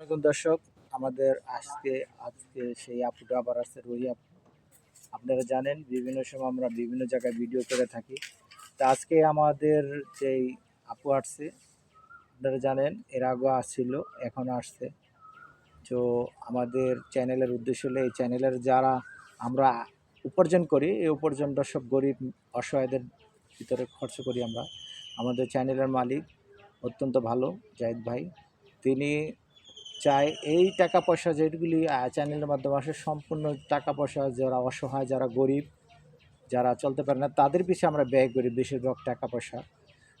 দর্শক, আমাদের আজকে আজকে সেই আপুটা আবার আসছে রুহি আপু। আপনারা জানেন, বিভিন্ন সময় আমরা বিভিন্ন জায়গায় ভিডিও করে থাকি। তা আজকে আমাদের যেই আপু আসছে, আপনারা জানেন, এর আগে আসছিল, এখন আসছে। তো আমাদের চ্যানেলের উদ্দেশ্য হলে, এই চ্যানেলের যারা আমরা উপার্জন করি, এই উপার্জনটা সব গরিব, অসহায়দের ভিতরে খরচ করি আমরা। আমাদের চ্যানেলের মালিক অত্যন্ত ভালো, জাহিদ ভাই। তিনি চাই। এই টাকা পয়সা যেগুলি চ্যানেলের মাধ্যমে আসে, সম্পূর্ণ টাকা পয়সা যারা অসহায়, যারা গরিব, যারা চলতে পারে না, তাদের পিছিয়ে আমরা ব্যয় করি বেশিরভাগ টাকা পয়সা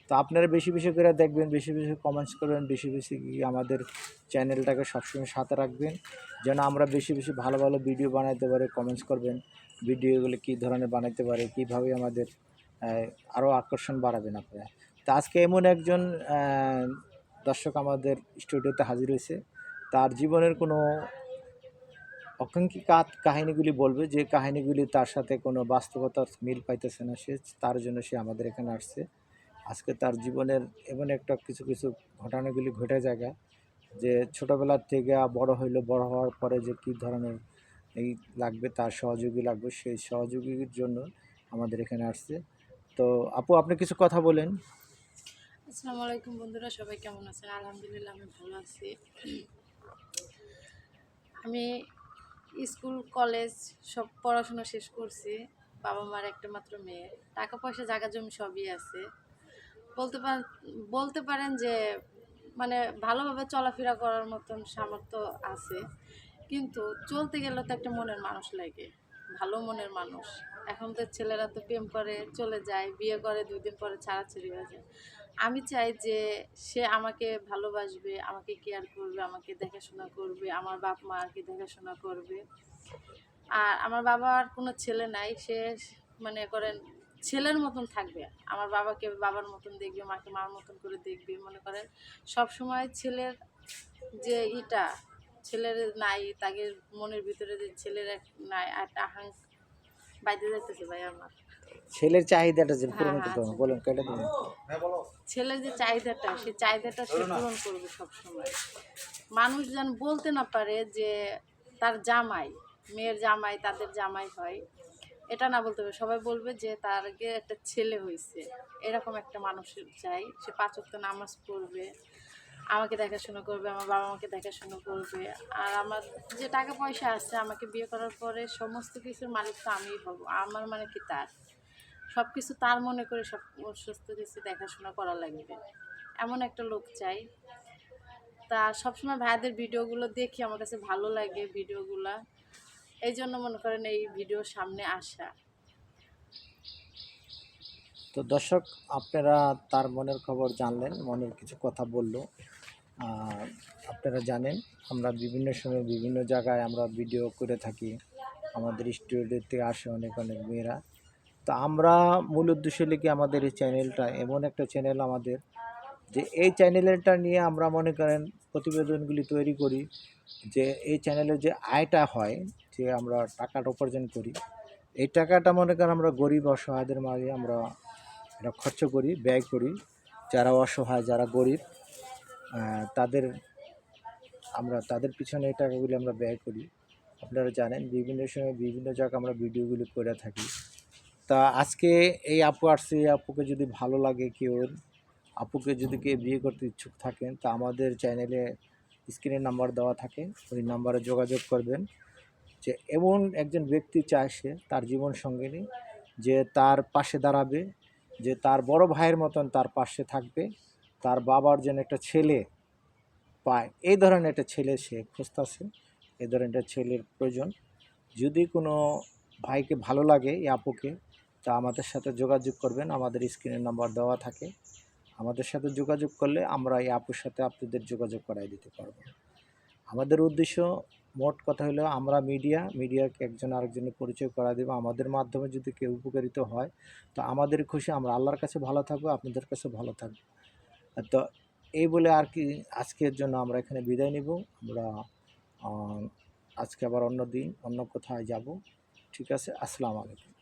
তো আপনারা বেশি বেশি করে দেখবেন, বেশি বেশি কমেন্টস করবেন, বেশি বেশি আমাদের চ্যানেলটাকে সবসময় সাথে রাখবেন, যেন আমরা বেশি বেশি ভালো ভালো ভিডিও বানাইতে পারি কমেন্টস করবেন ভিডিওগুলো কী ধরনের বানাইতে পারে, কীভাবে আমাদের আরও আকর্ষণ বাড়াবেন আপনারা। তো আজকে এমন একজন দর্শক আমাদের স্টুডিওতে হাজির হয়েছে। তার জীবনের কোনো অকাঙ্ক্ষিত কাহিনীগুলি বলবে যে কাহিনীগুলি তার সাথে কোনো বাস্তবতার মিল পাইতেছে না। সে তার জন্য সে আমাদের এখানে আসছে। আজকে তার জীবনের এমন একটা কিছু কিছু ঘটনাগুলি ঘটে জায়গা যে ছোটোবেলার থেকে বড় হইল, বড় হওয়ার পরে যে কী ধরনের এই লাগবে, তার সহযোগী লাগবে, সেই সহযোগীর জন্য আমাদের এখানে আসছে। তো আপু, আপনি কিছু কথা বলেন। আসসালামু আলাইকুম বন্ধুরা, সবাই কেমন আছেন? আলহামদুলিল্লাহ, আমি ভালো আছি। আমি স্কুল, কলেজ সব পড়াশোনা শেষ করছি। বাবা মার একটা মাত্র মেয়ে। টাকা পয়সা, জায়গা, জমি সবই আছে। বলতে পার, বলতে পারেন যে মানে ভালোভাবে চলাফেরা করার মতন সামর্থ্য আছে। কিন্তু চলতে গেলে তো একটা মনের মানুষ লাগে। ভালো মনের মানুষ। এখন তো ছেলেরা তো প্রেম করে, চলে যায়, বিয়ে করে, দুই দিন পরে ছাড়াছাড়ি হয়ে যায়। আমি চাই যে সে আমাকে ভালোবাসবে, আমাকে কেয়ার করবে, আমাকে দেখাশোনা করবে, আমার বাপ মাকে দেখাশোনা করবে। আর আমার বাবার কোনো ছেলে নাই, সে মানে করেন ছেলের মতন থাকবে। আমার বাবাকে বাবার মতন দেখবে, মাকে মার মতন করে দেখবে। মনে করেন সব সময় ছেলের যে ইটা, ছেলের নাই, তাকে মনের ভিতরে যে ছেলের এক নাই, একটা আহাং বাইতে যাইতেছে ভাই আমার। ছেলের চাহিদাটা যে পূরণ হ্যাঁ, করতে হবে। বলুন কেটে দেবেন ছেলের যে চাহিদাটা সেই চাহিদাটা সে পূরণ করবে সবসময়। মানুষ যেন বলতে না পারে যে তার জামাই মেয়ের জামাই তাদের জামাই হয় এটা না বলতে হবে। সবাই বলবে যে তার আগে একটা ছেলে হয়েছে এরকম একটা মানুষের চাই। সে পাঁচ ওয়াক্ত নামাজ পড়বে। আমাকে দেখাশোনা করবে, আমার বাবা মাকে দেখাশোনা করবে। আর আমার যে টাকা পয়সা আছে, আমাকে বিয়ে করার পরে সমস্ত কিছুর মালিক তো আমিই হব। আমার মানে কি তার? সব কিছু তার মনে করে সব সুস্থ কিছু দেখাশোনা করা লাগবে। এমন একটা লোক চাই। তা সবসময় ভাইদের ভিডিওগুলো দেখি, আমার কাছে ভালো লাগে ভিডিওগুলা। এই জন্য মনে করেন এই ভিডিও সামনে আসা। তো দর্শক, আপনারা তার মনের খবর জানলেন, মনের কিছু কথা বলল। আপনারা জানেন, আমরা বিভিন্ন সময় বিভিন্ন জায়গায় আমরা ভিডিও করে থাকি। আমাদের স্টুডিওতে আসে অনেক অনেক মেয়েরা। তো আমরা মূল উদ্দেশ্য লিখে আমাদের এই চ্যানেলটা, এমন একটা চ্যানেল আমাদের যে এই চ্যানেলটা নিয়ে আমরা মনে করেন প্রতিবেদনগুলি তৈরি করি যে এই চ্যানেলের যে আয়টা হয়, যে আমরা টাকাটা উপার্জন করি, এই টাকাটা মনে করেন আমরা গরিব অসহায়দের মাঝে আমরা এটা খরচ করি, ব্যয় করি। যারা অসহায়, যারা গরিব তাদের, আমরা তাদের পিছনে এই টাকাগুলি আমরা ব্যয় করি। আপনারা জানেন, বিভিন্ন সময় বিভিন্ন জায়গায় আমরা ভিডিওগুলি করে থাকি। তা আজকে এই আপু আসছে এই আপুকে যদি ভালো লাগে কেউ, আপুকে যদি কেউ বিয়ে করতে ইচ্ছুক থাকেন, তা আমাদের চ্যানেলে স্ক্রিনের নাম্বার দেওয়া থাকে। ওই নাম্বারে যোগাযোগ করবেন। যে এমন একজন ব্যক্তি চায় সে তার জীবন সঙ্গিনী, যে তার পাশে দাঁড়াবে, যে তার বড় ভাইয়ের মতন তার পাশে থাকবে। তার বাবার যেন একটা ছেলে পায়। এই ধরনের একটা ছেলে সে খুঁজতেছে। এই ধরনের একটা ছেলের প্রয়োজন। যদি কোনো ভাইকে ভালো লাগে, এই আপুকে, তা আমাদের সাথে যোগাযোগ করবেন। আমাদের স্ক্রিনের নাম্বার দেওয়া থাকে। আমাদের সাথে যোগাযোগ করলে আমরা এই আপুর সাথে আপনাদের যোগাযোগ করাই দিতে পারব। আমাদের উদ্দেশ্য মোট কথা হলো, আমরা মিডিয়া, মিডিয়াকে একজন আরেকজনের পরিচয় করা দেবো। আমাদের মাধ্যমে যদি কেউ উপকারিত হয়, তো আমাদের খুশি। আমরা আল্লাহর কাছে ভালো থাকব, আপনাদের কাছে ভালো থাকব। তো এই বলে আর কি আজকের জন্য আমরা এখানে বিদায় নিব। আমরা আজকে আবার অন্য দিন, অন্য কোথায় যাব, ঠিক আছে? আসসালামু আলাইকুম।